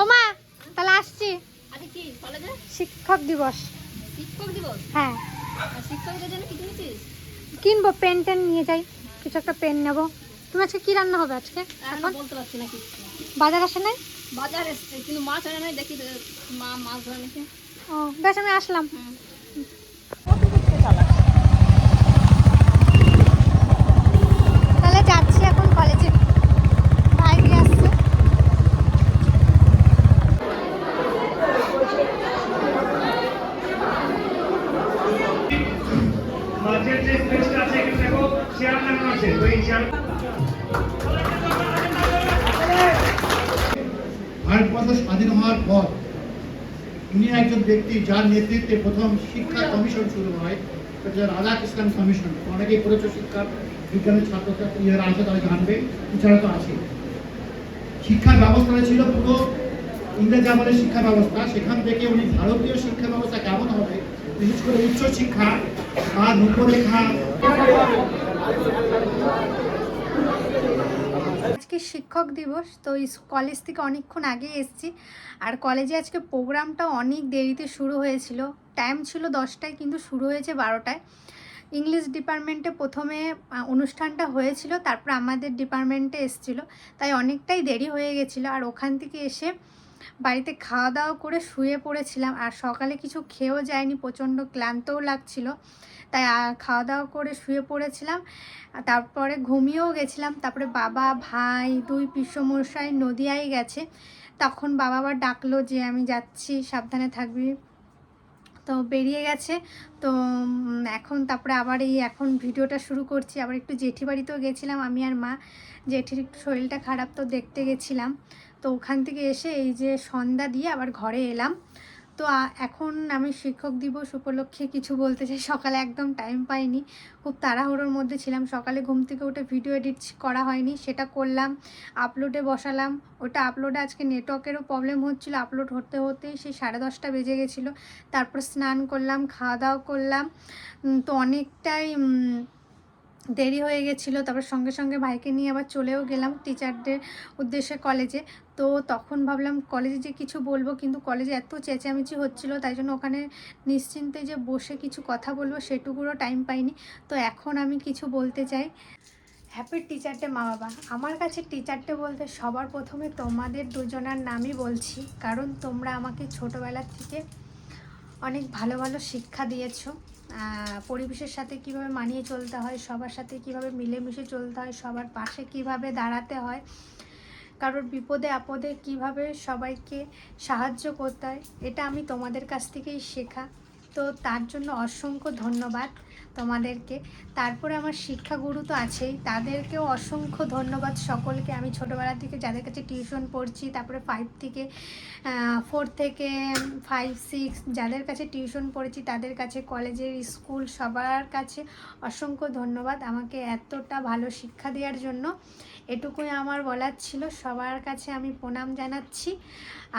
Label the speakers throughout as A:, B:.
A: ও মা তাহলে আসছি। শিক্ষক দিবস।
B: শিক্ষক দিবস?
A: হ্যাঁ।
B: শিক্ষকদের জন্য কি কিনেছিস?
A: কিনবো পেন টেন নিয়ে যাই। কিছু একটা পেন নেব। তুমি আজকে কি রান্না হবে আজকে?
B: এখন? বলতে পারছি না
A: বাজার আসে নাই?
B: বাজার এসছে কিন্তু মাছ আনে নাই দেখি মা মাছ ধরে নাকি।
A: ও বেশ আমি আসলাম
B: হুম
A: তাহলে যাচ্ছি এখন কলেজে ভাই দিয়ে আসছে
C: মাঝের যে স্পেসটা আছে এখানে দেখো চেয়ার লাগানো আছে তো এই চেয়ার
D: ভারতবর্ষ স্বাধীন হওয়ার পর, উনি একজন ব্যক্তি যার নেতৃত্বে প্রথম শিক্ষা কমিশন শুরু হয় রাধাকৃষ্ণন কমিশন। অনেকেই পড়েছে শিক্ষা, বিজ্ঞানের ছাত্রছাত্রী যারা আছে তারা জানবে, এছাড়া তো আছে শিক্ষা ব্যবস্থাটা ছিল পুরো ইংরেজ আমলের শিক্ষা ব্যবস্থা। সেখান থেকে উনি ভারতীয় শিক্ষা ব্যবস্থা কেমন হবে, বিশেষ করে উচ্চ শিক্ষা আর রূপরেখা
A: আজকে শিক্ষক দিবস, তো কলেজ থেকে অনেকক্ষণ আগে এসেছি। আর কলেজে আজকে প্রোগ্রামটা অনেক দেরিতে শুরু হয়েছিল। টাইম ছিল দশটায়, কিন্তু শুরু হয়েছে বারোটায়। ইংলিশ ডিপার্টমেন্টে প্রথমে অনুষ্ঠানটা হয়েছিল, তারপর আমাদের ডিপার্টমেন্টে এসেছিল। তাই অনেকটাই দেরি হয়ে গেছিল। আর ওখান থেকে এসে বাড়িতে খাওয়া দাওয়া করে শুয়ে পড়েছিলাম। আর সকালে কিছু খেয়েও যায়নি, প্রচণ্ড ক্লান্তও লাগছিল। তাই খাওয়া দাওয়া করে শুয়ে পড়েছিলাম। তারপরে ঘুমিয়েও গেছিলাম। তারপরে বাবা, ভাই, দুই পিসমশাই নদিয়ায় গেছে। তখন বাবা আবার ডাকলো যে, আমি যাচ্ছি, সাবধানে থাকবি। তো বেরিয়ে গেছে। তো এখন তারপরে আবার এই এখন ভিডিওটা শুরু করছি। আবার একটু জেঠি বাড়িতেও গেছিলাম, আমি আর মা। জেঠির একটু শরীরটা খারাপ তো দেখতে গেছিলাম। তো ওখান থেকে এসে এই যে সন্ধ্যা দিয়ে আবার ঘরে এলাম। তো এখন আমি শিক্ষক দিবস উপলক্ষে কিছু বলতে চাই। সকালে একদম টাইম পাইনি। খুব তাড়াহুড়োর মধ্যে ছিলাম। সকালে ঘুম থেকে উঠে ভিডিও এডিট করা হয়নি। সেটা করলাম আপলোডে বসালাম। ওটা আপলোডে আজকে নেটওয়ার্কেরও প্রবলেম হচ্ছিল। আপলোড হতে হতেই সেই সাড়ে দশটা বেজে গেছিল। তারপর স্নান করলাম, খাওয়া দাওয়া করলাম। তো অনেকটাই দেরি হয়ে গেছিল, তারপর সঙ্গে সঙ্গে ভাইকে নিয়ে আবার চলেও গেলাম টিচারদের উদ্দেশ্যে কলেজে তো তখন ভাবলাম কলেজে যে কিছু বলব, কিন্তু কলেজে এত চেঁচামেচি হচ্ছিল, তাই জন্য ওখানে নিশ্চিন্তে যে বসে কিছু কথা বলব সেটুকুরও টাইম পাইনি। তো এখন আমি কিছু বলতে চাই। হ্যাপি টিচার ডে মা বাবা আমার কাছে টিচার ডে বলতে সবার প্রথমে তোমাদের দুজনার নামই বলছি, কারণ তোমরা আমাকে ছোটোবেলা থেকে অনেক ভালো ভালো শিক্ষা দিয়েছ। পরিবেশের সাথে কীভাবে মানিয়ে চলতে হয়, সবার সাথে কীভাবে মিলেমিশে চলতে হয়, সবার পাশে কীভাবে দাঁড়াতে হয়, কারোর বিপদে আপদে কীভাবে সবাইকে সাহায্য করতে হয়, এটা আমি তোমাদের কাছ থেকেই শেখা। তো তার জন্য অসংখ্য ধন্যবাদ। তোমাদেরকে। তারপরে আমার শিক্ষাগুরু তো আছেই। তাদেরকেও অসংখ্য ধন্যবাদ সকলকে। আমি ছোটোবেলা থেকে যাদের কাছে টিউশন পড়ছি, তারপরে ফাইভ থেকে ফোর থেকে ফাইভ সিক্স যাদের কাছে টিউশন পড়েছি, তাদের কাছে কলেজের স্কুল সবার কাছে অসংখ্য ধন্যবাদ। আমাকে এতটা ভালো শিক্ষা দেওয়ার জন্য এটুকুই আমার বলার ছিল। সবার কাছে আমি প্রণাম জানাচ্ছি।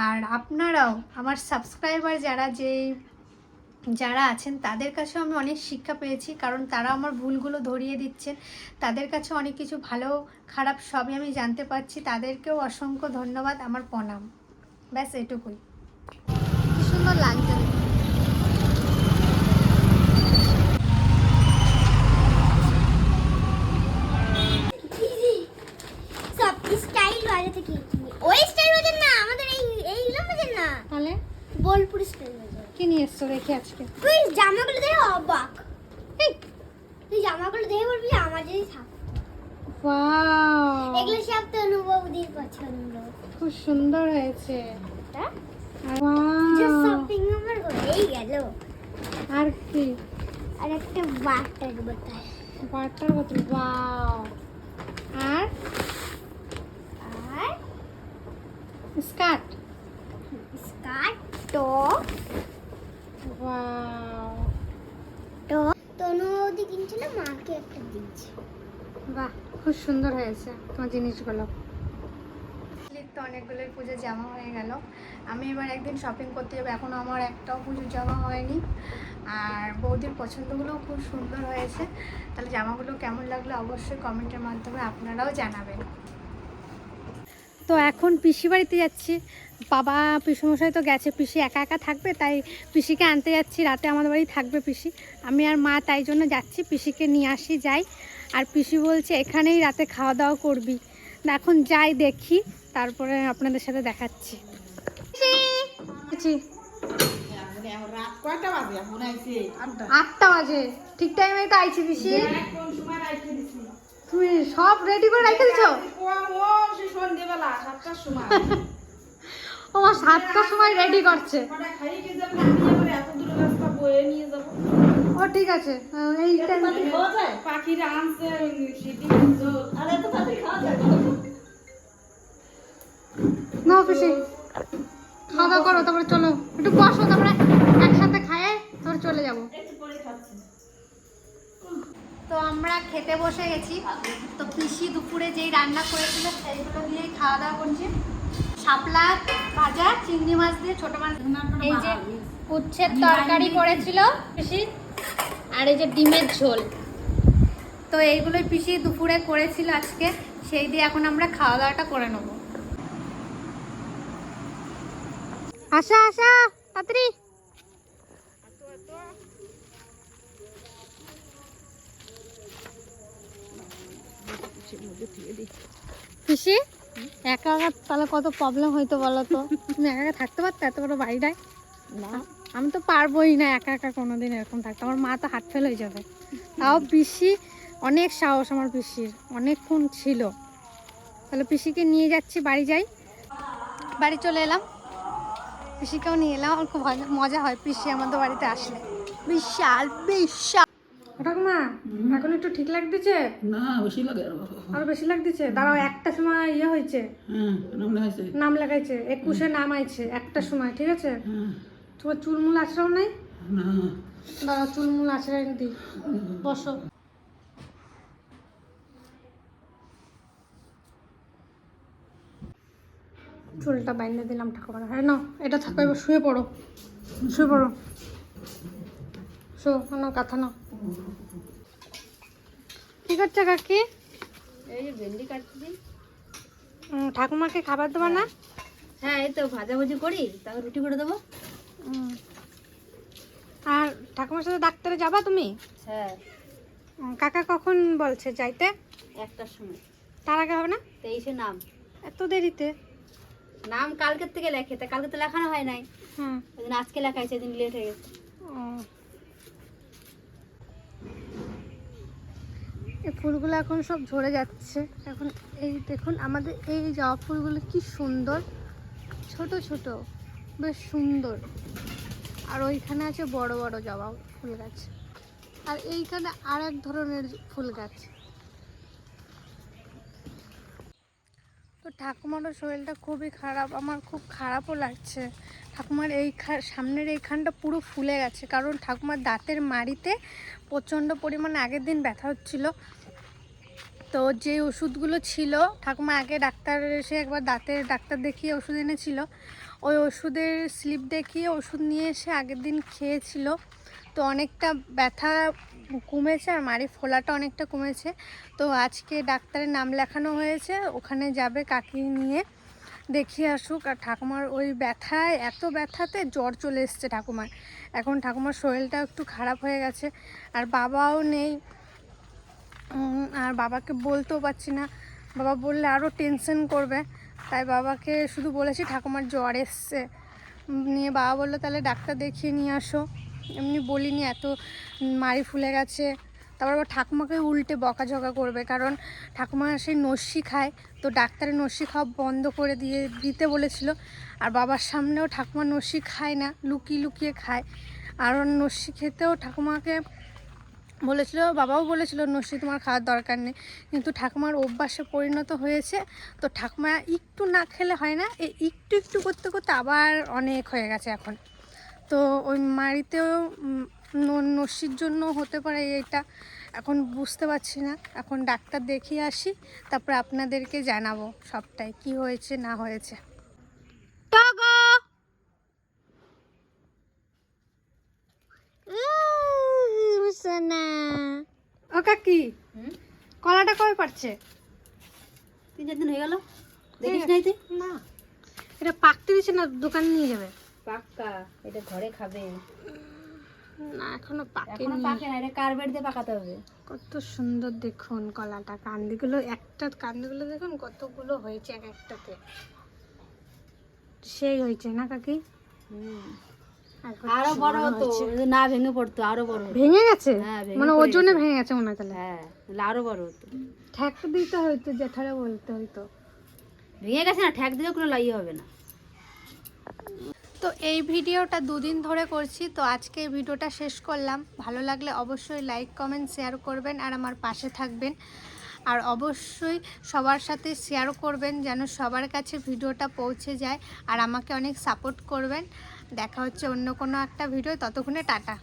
A: আর আপনারাও, আমার সাবস্ক্রাইবার যারা যে যারা আছেন, তাদের কাছেও আমি অনেক শিক্ষা পেয়েছি, কারণ তারা আমার ভুলগুলো ধরিয়ে দিচ্ছেন। তাদের কাছে অনেক কিছু ভালো, খারাপ সবই আমি জানতে পারছি। তাদেরকেও অসংখ্য ধন্যবাদ আমার প্রণাম। ব্যাস, এটুকুই। সুন্দর লাগছে
E: সব স্টাইল বাজাতে কিনছি ওই স্টাইল বাজার না আমাদের এই এইগুলো বাজার না
A: তাহলে
E: বোলপুর স্টাইল বাজার
A: কি নিয়ে এসছো দেখি আজকে?
E: তুই জামাগুলো দেখে অবাক। তুই জামাগুলো দেখে বলবি আমার যদি থাক।
A: wow,
E: এগুলো সব তো অনুভবদের পছন্দ।
A: খুব সুন্দর হয়েছে।
E: শপিং আমার হয়েই গেল।
A: আর কি?
E: আর একটা বাটার বোতল
A: ওয়াটার বোতল ওয়াও। আর?
E: আর?
A: Skirt.
E: Skirt top
A: wow
E: top Tanu বৌদি কিনছিল মাকে একটা দিয়েছে।
A: বাহ খুব সুন্দর হয়েছে তোমার জিনিসগুলো। তো অনেকগুলোই পুজো জামা হয়ে গেল। আমি এবার একদিন শপিং করতে যাব এখনও আমার একটাও পুজোর জামা হয়নি। আর বৌদির পছন্দগুলোও খুব সুন্দর হয়েছে। তাহলে জামাগুলো কেমন লাগল অবশ্যই কমেন্টের মাধ্যমে আপনারাও জানাবেন। তো এখন পিসি বাড়িতে যাচ্ছি। বাবা পিসমশাই তো গেছে পিসি একা একা থাকবে তাই পিসিকে আনতে যাচ্ছি রাতে আমাদের বাড়ি থাকবে পিসি। আমি আর মা তাই জন্য যাচ্ছি পিসিকে নিয়ে আসি যাই। আর পিসি বলছে এখানেই রাতে খাওয়া দাওয়া করবি এখন যাই দেখি তারপরে আপনাদের সাথে দেখাচ্ছি। পিসি,
F: রাত কয়টা বাজে? এখন আইছে
A: আটটা। বাজে। ঠিক টাইমে তো আইছি পিসি।
F: কোন সময় রাইতে দিছি
A: তুমি সব রেডি করে রেখে দিছো?
F: ও সেই সন্ধ্যেবেলা সাতটার সময়।
A: ও মা সাতটার সময় রেডি করছে।
F: কটা খাই কি যাবে আমি এবার এত দূর রাস্তা বয়ে নিয়ে যাব।
A: ও ঠিক আছে। এই
F: পাখিরা আনছে
A: না খাওয়া দাওয়া করো তারপরে চলো। একটু বসো তারপরে একসাথে খায়ে তারপরে চলে যাব।
F: একটু পরে খাচ্ছি।
A: তো আমরা খেতে বসে গেছি। তো পিসি দুপুরে যেই রান্না করেছিল সেইগুলো দিয়েই খাওয়া দাওয়া করছি। শাপলা, ভাজা, চিংড়ি মাছ দিয়ে ছোট মাছ। এই যে উচ্ছের তরকারি করেছিল পিসি, আর এই যে ডিমের ঝোল। তো এইগুলোই পিসি দুপুরে করেছিল আজকে, সেই দিয়ে এখন আমরা খাওয়া দাওয়াটা করে নেব। আশা আসা, তাড়াতাড়ি। পিসি একা একা তাহলে কত প্রবলেম হইতো বলো তো? তুমি একা একা থাকতে পারতো এত বড় বাড়িটায়?
B: না।
A: আমি তো পারবোই না একা একা কোনোদিন এরকম থাকতে। আমার মা তো হাট ফেল হয়ে যাবে। তাও পিসি অনেক সাহস আমার পিসির অনেকক্ষণ ছিল। তাহলে পিসিকে নিয়ে যাচ্ছি বাড়ি যাই। বাড়ি চলে এলাম। পিসিকেও নিয়ে এলাম। আমার খুব মজা- হয় পিসি আমাদের বাড়িতে আসলে। বিশাল বিশাল। এখন একটু ঠিক লাগতেছে?
F: না বেশি লাগে।
A: আরও বেশি লাগতেছে? দাঁড়াও একটা সময় ইয়ে হয়েছে।
F: হ্যাঁ নাম
A: লেখাইছে। একুশে নাম আইছে একটা সময় ঠিক আছে?
F: হ্যাঁ।
A: তোমার চুলমুল আছড়াও নাই? দাঁড়াও চুলমুল আছড়াই দিই। বসো। চুলটা বাইন্ধে দিলাম ঠাকুমার হ্যাঁ না এটা থাকো এবার শুয়ে পড়ো। শুয়ে পড়ো। শো না কথা না কি করছে কাকি
B: এই যে ভেন্ডি কাটছি।
A: ঠাকুমাকে খাবার দেবা না?
B: হ্যাঁ এই তো ভাজাভুজি করি তারপর রুটি করে দেবো।
A: আর ঠাকুমার সাথে ডাক্তারে যাবা তুমি?
B: হ্যাঁ।
A: কাকা কখন বলছে যাইতে?
B: একটার সময়।
A: তার আগে হবে না?
B: তেইশে নাম।
A: এত দেরিতে?
B: নাম কালকের থেকে লেখে তা কালকে তো লেখানো হয় নাই।
A: হুম
B: জন্য আজকে লেখাইছে দিন লেট হয়ে গেছে।
A: এই ফুলগুলো এখন সব ঝরে যাচ্ছে। এখন এই দেখুন, আমাদের এই জবা ফুলগুলো কি সুন্দর। ছোট ছোট, বেশ সুন্দর। আর ওইখানে আছে বড় বড় জবা ফুল গাছ আর এইখানে আর এক ধরনের ফুল গাছ তো ঠাকুমারও শরীরটা খুবই খারাপ, আমার খুব খারাপও লাগছে। ঠাকুমার এই সামনের এইখানটা পুরো ফুলে গেছে, কারণ ঠাকুমার দাঁতের মাড়িতে প্রচণ্ড পরিমাণে আগের দিন ব্যথা হচ্ছিল। তো যে ওষুধগুলো ছিল, ঠাকুমা আগে ডাক্তার এসে একবার দাঁতের ডাক্তার দেখিয়ে ওষুধ এনেছিল। ওই ওষুধের স্লিপ দেখিয়ে ওষুধ নিয়ে এসে আগের দিন খেয়েছিল। তো অনেকটা ব্যথা কমেছে আর মাড়ি ফোলাটা অনেকটা কমেছে। তো আজকে ডাক্তারের নাম লেখানো হয়েছে, ওখানে যাবে কাকি নিয়ে দেখিয়ে আসুক। আর ঠাকুমার ওই ব্যথায়, এত ব্যথাতে জ্বর চলে এসছে ঠাকুমার। এখন ঠাকুমার শরীরটা একটু খারাপ হয়ে গেছে। আর বাবাও নেই। আর বাবাকে বলতেও পারছি না। বাবা বললে আরও টেনশন করবে। তাই বাবাকে শুধু বলেছি ঠাকুমার জ্বর এসছে। নিয়ে বাবা বলল, তাহলে ডাক্তার দেখিয়ে নিয়ে আসো। এমনি বলিনি, এত মারি ফুলে গেছে। তারপর আবার ঠাকুমাকে উল্টে বকাঝকা করবে, কারণ ঠাকুমা সেই নস্যি খায়। তো ডাক্তারের নস্যি খাওয়া বন্ধ করে দিয়ে, দিতে বলেছিল। আর বাবার সামনেও ঠাকুমা নস্যি খায় না, লুকিয়ে লুকিয়ে খায়। আর নস্যি খেতেও ঠাকুমাকে বলেছিল বাবাও বলেছিল নস্যি তোমার খাওয়ার দরকার নেই। কিন্তু ঠাকুমার অভ্যাসে পরিণত হয়েছে। তো ঠাকুমা একটু না খেলে হয় না এই একটু একটু করতে করতে আবার অনেক হয়ে গেছে এখন। তো ওই মাড়িতেও উম, ন- নস্যির জন্য হতে পারে এটা এখন বুঝতে পারছি না। এখন ডাক্তার দেখিয়ে আসি তারপরে আপনাদেরকে জানাব সবটাই কি হয়েছে না হয়েছে। ও কাকি
B: হুম?
A: কলাটা কবে পারছে?
B: তিন চার দিন হয়ে গেল। দেখিস নাই তুই?
A: না। এটা পাকতে দিচ্ছে না দোকানে নিয়ে যাবে?
B: পাক্কা এটা ঘরে খাবে।
A: না এখনও
B: এখনও
A: পাকেনি
B: পাকে না এটা কার্বেট দিয়ে পাকাতে হবে।
A: কত সুন্দর দেখুন কলাটা কান্দিগুলো একটা কান্দিগুলো দেখুন কতগুলো হয়েছে এক একটাতে। সেই হয়েছে না কাকি? কত
B: আরও বড় হতো। না ভেঙে পড়তো আরও বড়
A: ভেঙে গেছে?
B: হ্যাঁ,
A: মানে ওজনে ভেঙে গেছে মনে হয় তাহলে?
B: হ্যাঁ আরও বড় হতো।
A: ঠ্যাক দিতে হইতো জেঠারা বলতে হইতো।
B: ভেঙে গেছে না ঠ্যাক দিলে কোনো লাগিয়ে হবে না।
A: তো এই ভিডিওটা দুদিন ধরে করছি তো আজকে এই ভিডিওটা শেষ করলাম। ভালো লাগলে অবশ্যই লাইক কমেন্ট শেয়ার করবেন আর আমার পাশে থাকবেন। আর অবশ্যই সবার সাথে শেয়ার করবেন যেন সবার কাছে ভিডিওটা পৌঁছে যায় আর আমাকে অনেক সাপোর্ট করবেন। দেখা হচ্ছে অন্য কোনো একটা ভিডিও ততক্ষণে টাটা।